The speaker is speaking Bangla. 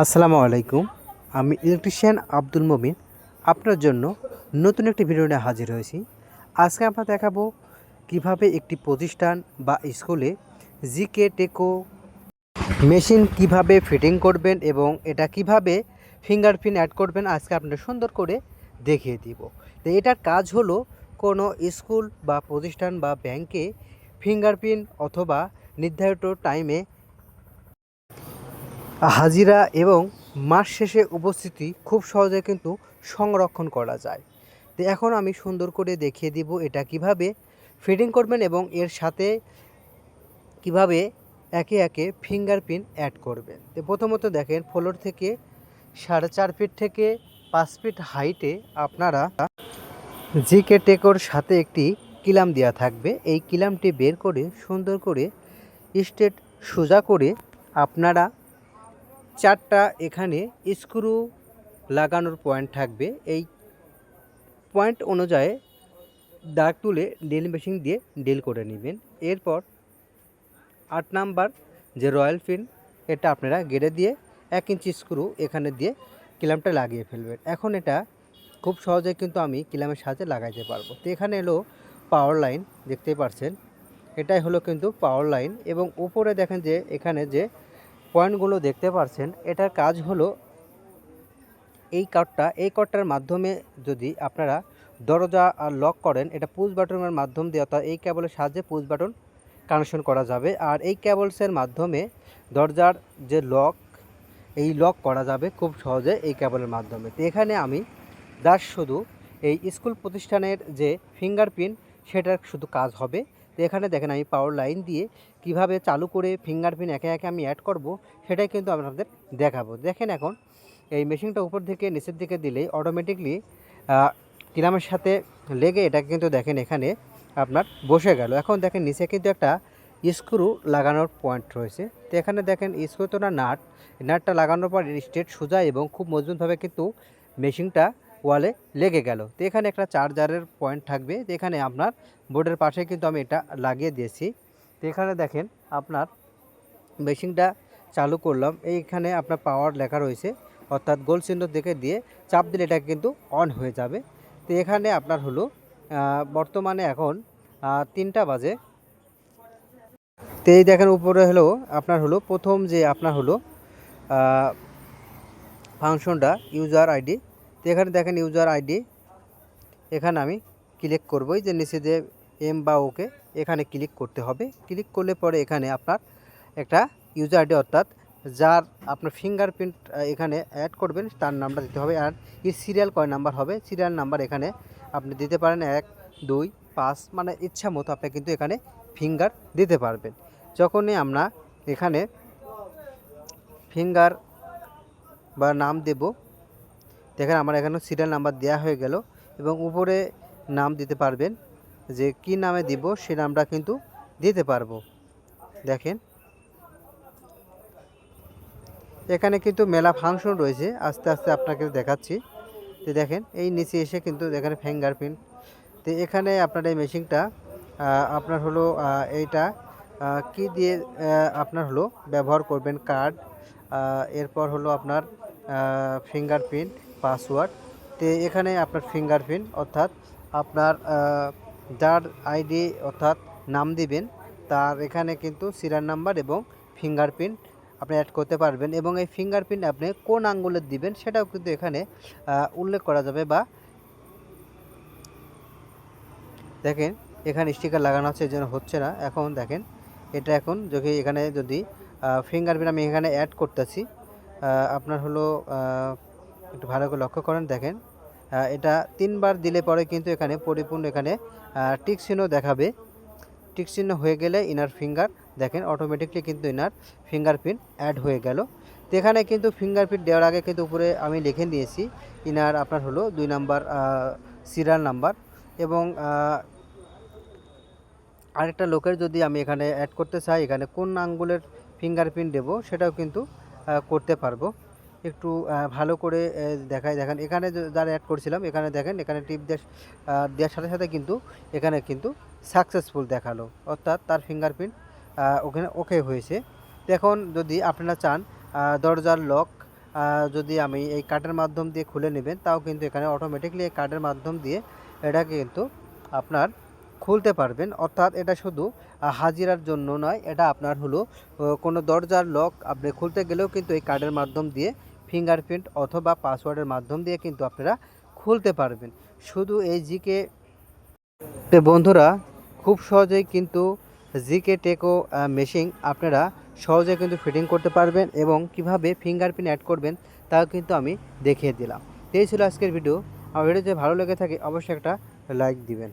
আসসালামু আলাইকুম, আমি ইলেকট্রিশিয়ান আব্দুল মমিন। আপনার জন্য নতুন একটি ভিডিও নিয়ে হাজির হয়েছি। আজকে আমরা দেখাবো কীভাবে একটি প্রতিষ্ঠান বা স্কুলে জিকে টেকো মেশিন কীভাবে ফিটিং করবেন এবং এটা কীভাবে ফিঙ্গারপ্রিন্ট অ্যাড করবেন, আজকে আপনাদের সুন্দর করে দেখিয়ে দিব। তো এটার কাজ হলো কোনো স্কুল বা প্রতিষ্ঠান বা ব্যাংকে ফিঙ্গারপ্রিন্ট অথবা নির্ধারিত টাইমে হাজিরা এবং মাস শেষে উপস্থিতি খুব সহজে কিন্তু সংরক্ষণ করা যায়। তো এখন আমি সুন্দর করে দেখিয়ে দিব এটা কীভাবে ফিটিং করবেন এবং এর সাথে কীভাবে একে একে ফিঙ্গারপ্রিন্ট অ্যাড করবেন। তো প্রথমত দেখেন, ফ্লোর থেকে সাড়ে চার ফিট থেকে পাঁচ ফিট হাইটে আপনারা জিকে টেকোর সাথে একটি কিলাম দেওয়া থাকবে। এই কিলামটি বের করে সুন্দর করে স্ট্রেট সোজা করে আপনারা চারটা এখানে স্ক্রু লাগানোর পয়েন্ট থাকবে। এই পয়েন্ট অনুযায়ী দাগ তুলে ড্রিল মেশিন দিয়ে ড্রিল করে নেবেন। এরপর আট নাম্বার যে রয়্যাল পিন এটা আপনারা গেড়ে দিয়ে এক ইঞ্চি স্ক্রু এখানে দিয়ে কিলামটা লাগিয়ে ফেলবেন। এখন এটা খুব সহজে কিন্তু আমি কিলামের সাহায্যে লাগাইতে পারব। তো এখানে এলো পাওয়ার লাইন দেখতেই পাচ্ছেন? এটাই হলো কিন্তু পাওয়ার লাইন এবং উপরে দেখেন যে এখানে যে পয়েন্টগুলো দেখতে পাচ্ছেন এটার কাজ হলো এই কার্ডটা এই কার্ডটার মাধ্যমে যদি আপনারা দরজা আর লক করেন, এটা পুশ বাটনের মাধ্যম দিয়ে অর্থাৎ এই কেবলের সাহায্যে পুশ বাটন কানেকশন করা যাবে। আর এই কেবলসের মাধ্যমে দরজার যে লক এই লক করা যাবে খুব সহজে এই কেবলের মাধ্যমে। তো এখানে আমি দাস শুধু এই স্কুল প্রতিষ্ঠানের যে ফিঙ্গারপ্রিন্ট সেটার শুধু কাজ হবে। তো এখানে দেখেন আমি পাওয়ার লাইন দিয়ে কীভাবে চালু করে ফিঙ্গারপ্রিন্ট একে একে আমি অ্যাড করব, সেটাই কিন্তু আপনাদের দেখাবো। দেখেন এখন এই মেশিনটা উপর থেকে নিচের দিকে দিলেই অটোমেটিকলি কিরামের সাথে লেগে এটা কিন্তু দেখেন এখানে আপনার বসে গেল। এখন দেখেন নিচে কিন্তু একটা স্ক্রু লাগানোর পয়েন্ট রয়েছে। তো এখানে দেখেন স্ক্রু তো না, নাট, নাটটা লাগানোর পর স্ট্রেট সোজা এবং খুব মজবুতভাবে কিন্তু মেশিনটা ওয়ালে লেগে গেল। তো এখানে একটা চার্জারের পয়েন্ট থাকবে। তো এখানে আপনার বোর্ডের পাশে কিন্তু আমি এটা লাগিয়ে দিয়েছি। তো এখানে দেখেন আপনার মেশিনটা চালু করলাম। এইখানে আপনার পাওয়ার লেখা রয়েছে। অর্থাৎ গোল চিহ্ন দেখে দিয়ে চাপ দিলে এটা কিন্তু অন হয়ে যাবে। তো এখানে আপনার হলো বর্তমানে এখন তিনটা বাজে। তো এই দেখেন উপরে হলো আপনার হলো প্রথম যে আপনার হলো ফাংশনটা ইউজার আইডি তো এখানে দেখেন ইউজার আইডি এখানে আমি ক্লিক করব, এই যে নিচে যে এম বা ওকে এখানে ক্লিক করতে হবে। ক্লিক করলে পরে এখানে আপনার একটা ইউজার আইডি অর্থাৎ যার আপনার ফিঙ্গারপ্রিন্ট এখানে অ্যাড করবেন, তার নামটা দিতে হবে। আর এর সিরিয়াল কয় নাম্বার হবে? সিরিয়াল নাম্বার এখানে আপনি দিতে পারেন এক, দুই, পাঁচ মানে ইচ্ছা মতো আপনি কিন্তু এখানে ফিঙ্গার দিতে পারবেন। যখনই আমরা এখানে ফিঙ্গার বা নাম দেব দেখেন আমার এখানে সিরিয়াল নাম্বার দেওয়া হয়ে গেল এবং উপরে নাম দিতে পারবেন যে কি নামে দিব সে নামটা কিন্তু দিতে পারব। দেখেন। এখানে কিন্তু মেলা ফাংশন রয়েছে, আস্তে আস্তে আপনাকে দেখাচ্ছি। তো দেখেন, এই নিচে এসে কিন্তু এখানে ফিঙ্গারপ্রিন্ট তো এখানে আপনার এই মেশিনটা আপনার হলো এইটা কি দিয়ে আপনার হলো ব্যবহার করবেন কার্ড এরপর হলো আপনার ফিঙ্গারপ্রিন্ট পাসওয়ার্ড। তো এখানে আপনার ফিঙ্গারপ্রিন্ট অর্থাৎ আপনার যার আইডি অর্থাৎ নাম দিবেন, তার এখানে কিন্তু সিরিয়াল নাম্বার এবং ফিঙ্গারপ্রিন্ট আপনি অ্যাড করতে পারবেন এবং এই ফিঙ্গারপ্রিন্ট আপনি কোন আঙ্গুলের দিবেন সেটাও কিন্তু এখানে উল্লেখ করা যাবে বা দেখেন এখানে স্টিকার লাগানো আছে যেন হচ্ছে না। এখন দেখেন, এটা এখন যদি এখানে যদি ফিঙ্গারপ্রিন্ট আমি এখানে অ্যাড করতেছি আপনার হলো একটু ভালো করে লক্ষ্য করেন, দেখেন। এটা তিনবার দিলে পরে কিন্তু এখানে পরিপূর্ণ এখানে টিক চিহ্ন দেখাবে। টিক চিহ্ন হয়ে গেলে ইনার ফিঙ্গার, দেখেন অটোমেটিকলি কিন্তু ইনার ফিঙ্গারপ্রিন্ট অ্যাড হয়ে গেল। তো এখানে কিন্তু ফিঙ্গারপ্রিন্ট দেওয়ার আগে কিন্তু উপরে আমি লিখে নিয়েছি, ইনার আপনার হলো দুই নাম্বার সিরিয়াল নাম্বার এবং আরেকটা লোকের যদি আমি এখানে অ্যাড করতে চাই, এখানে কোন আঙ্গুলের ফিঙ্গারপ্রিন্ট দেবো সেটাও কিন্তু করতে পারব। একটু ভালো করে দেখায়, দেখেন। এখানে যারা অ্যাড করছিলাম, এখানে দেখেন, এখানে টিপ দেওয়ার সাথে সাথে কিন্তু এখানে কিন্তু সাকসেসফুল দেখাল। অর্থাৎ তার ফিঙ্গারপ্রিন্ট ওখানে ওকে হয়েছে। এখন যদি আপনারা চান দরজার লক যদি আমি এই কার্ডের মাধ্যম দিয়ে খুলে নেবেন, তাও কিন্তু এখানে অটোমেটিকলি এই কার্ডের মাধ্যম দিয়ে এটাকে কিন্তু আপনার খুলতে পারবেন। অর্থাৎ এটা শুধু হাজিরার জন্য নয়, এটা আপনার হলো কোনো দরজার লক আপনি খুলতে গেলেও কিন্তু এই কার্ডের মাধ্যম দিয়ে ফিঙ্গারপ্রিন্ট অথবা পাসওয়ার্ডের মাধ্যম দিয়ে কিন্তু আপনারা খুলতে পারবেন। শুধু এই জিকে বন্ধুরা, খুব সহজেই কিন্তু জিকে টেকো মেশিন আপনারা সহজে কিন্তু ফিটিং করতে পারবেন এবং কীভাবে ফিঙ্গারপ্রিন্ট অ্যাড করবেন তাও কিন্তু আমি দেখিয়ে দিলাম। এই ছিল আজকের ভিডিও আমার ভিডিও যদি ভালো লেগে থাকে, অবশ্যই একটা লাইক দিবেন।